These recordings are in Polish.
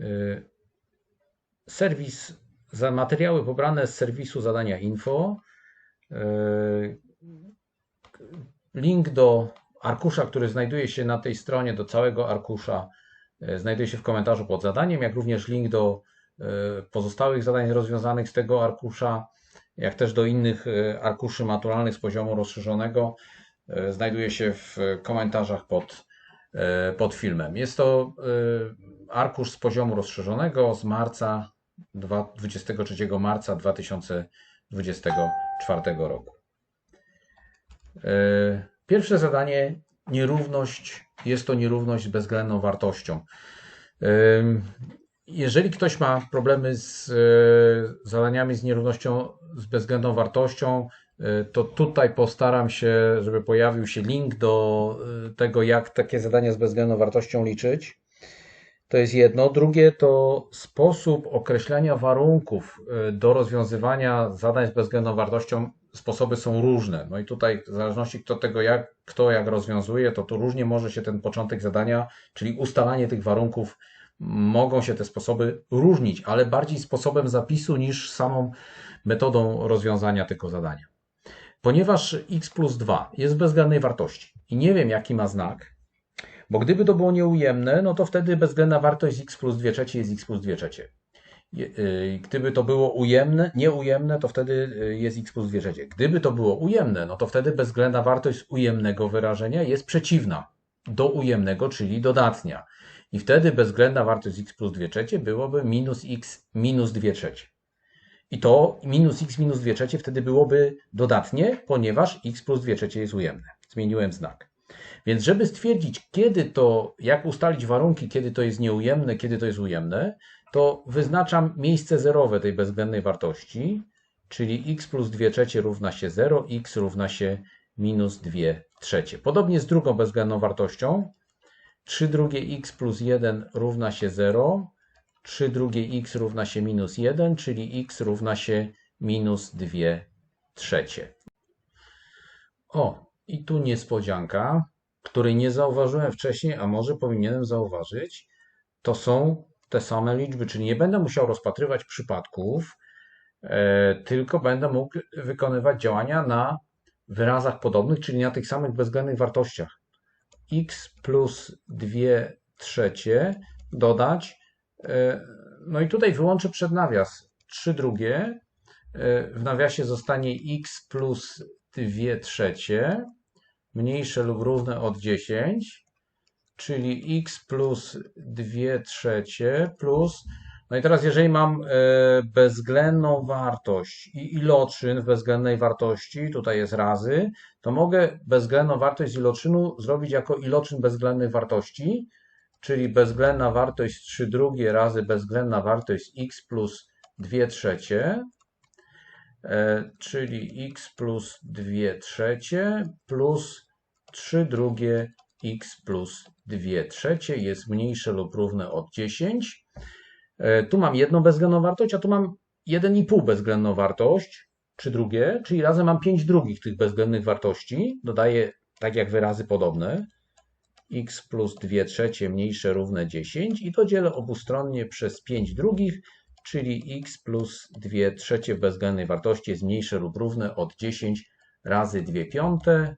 Y, Serwis, za materiały pobrane z serwisu zadania info. y, Link do arkusza, który znajduje się na tej stronie, do całego arkusza, y, znajduje się w komentarzu pod zadaniem, jak również link do pozostałych zadań rozwiązanych z tego arkusza, jak też do innych arkuszy maturalnych z poziomu rozszerzonego, znajduje się w komentarzach pod, pod filmem. Jest to y, arkusz z poziomu rozszerzonego z marca, dwa- 23 marca 2024 roku. E, Pierwsze zadanie nierówność. Jest to nierówność z bezwzględną wartością. Jeżeli ktoś ma problemy z e, zadaniami z nierównością z bezwzględną wartością, e, to tutaj postaram się, żeby pojawił się link do e, tego, jak takie zadania z bezwzględną wartością liczyć. To jest jedno. Drugie to sposób określania warunków y, do rozwiązywania zadań z bezwzględną wartością. Sposoby są różne. No i tutaj, w zależności kto tego jak, kto jak rozwiązuje, to tu różnie może się ten początek zadania, czyli ustalanie tych warunków, mogą się te sposoby różnić, ale bardziej sposobem zapisu niż samą metodą rozwiązania tego zadania. Ponieważ x plus 2 jest bezwzględnej wartości i nie wiem jaki ma znak, bo gdyby to było nieujemne, no to wtedy bezwzględna wartość x plus 2 trzecie jest x plus 2 trzecie. Y, Gdyby to było ujemne, nieujemne, to wtedy y, jest x plus 2 trzecie. Gdyby to było ujemne, no to wtedy bezwzględna wartość ujemnego wyrażenia jest przeciwna do ujemnego, czyli dodatnia. I wtedy bezwzględna wartość x plus 2 trzecie byłoby minus x minus 2 trzecie. I to minus x minus 2 trzecie wtedy byłoby dodatnie, ponieważ x plus 2 trzecie jest ujemne. Zmieniłem znak. Więc żeby stwierdzić, kiedy to, jak ustalić warunki, kiedy to jest nieujemne, kiedy to jest ujemne, to wyznaczam miejsce zerowe tej bezwzględnej wartości, czyli x plus 2 trzecie równa się 0, x równa się minus 2 trzecie. Podobnie z drugą bezwzględną wartością, 3 drugie x plus 1 równa się 0, 3 drugie x równa się minus 1, czyli x równa się minus 2 trzecie. O, i tu niespodzianka, której nie zauważyłem wcześniej, a może powinienem zauważyć. To są te same liczby, czyli nie będę musiał rozpatrywać przypadków, e, tylko będę mógł wykonywać działania na wyrazach podobnych, czyli na tych samych bezwzględnych wartościach. x plus 2 trzecie dodać, no i tutaj wyłączę przed nawias 3 drugie, e, w nawiasie zostanie x plus 2 trzecie, mniejsze lub równe od 10, czyli x plus 2 trzecie plus. No i teraz, jeżeli mam e, bezwzględną wartość i iloczyn w bezwzględnej wartości, tutaj jest razy, to mogę bezwzględną wartość z iloczynu zrobić jako iloczyn bezwzględnej wartości, czyli bezwzględna wartość z 3 drugie razy bezwzględna wartość x plus 2 trzecie, e, czyli x plus 2 trzecie plus 3 drugie x plus 2 trzecie jest mniejsze lub równe od 10. E, Tu mam jedną bezwzględną wartość, a tu mam 1,5 bezwzględną wartość, 3 drugie, czyli razem mam 5 drugich tych bezwzględnych wartości. Dodaję tak jak wyrazy podobne. X plus 2 trzecie mniejsze równe 10 i to dzielę obustronnie przez 5 drugich, czyli x plus 2 trzecie w bezwzględnej wartości jest mniejsze lub równe od 10 razy 2 piąte,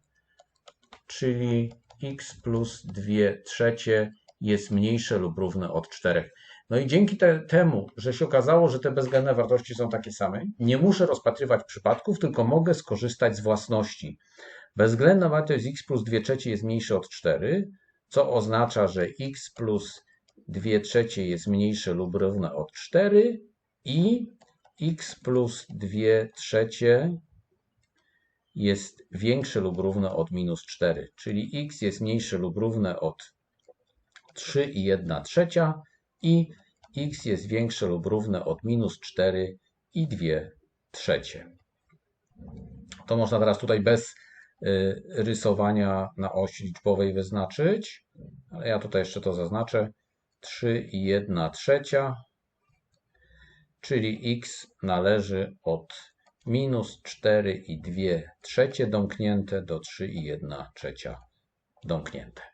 czyli x plus 2 trzecie jest mniejsze lub równe od 4. No i dzięki te, temu, że się okazało, że te bezwzględne wartości są takie same, nie muszę rozpatrywać przypadków, tylko mogę skorzystać z własności. Bezwzględna wartość x plus 2 trzecie jest mniejsza od 4, co oznacza, że x plus 2 trzecie jest mniejsze lub równe od 4 i x plus 2 trzecie jest większe lub równe od minus 4, czyli x jest mniejsze lub równe od 3 i 1 trzecia i x jest większe lub równe od minus 4 i 2 trzecie. To można teraz tutaj bez rysowania na osi liczbowej wyznaczyć, ale ja tutaj jeszcze to zaznaczę. 3 i 1 trzecia, czyli x należy od minus 4 i 2 trzecie domknięte do 3 i 1 trzecia domknięte.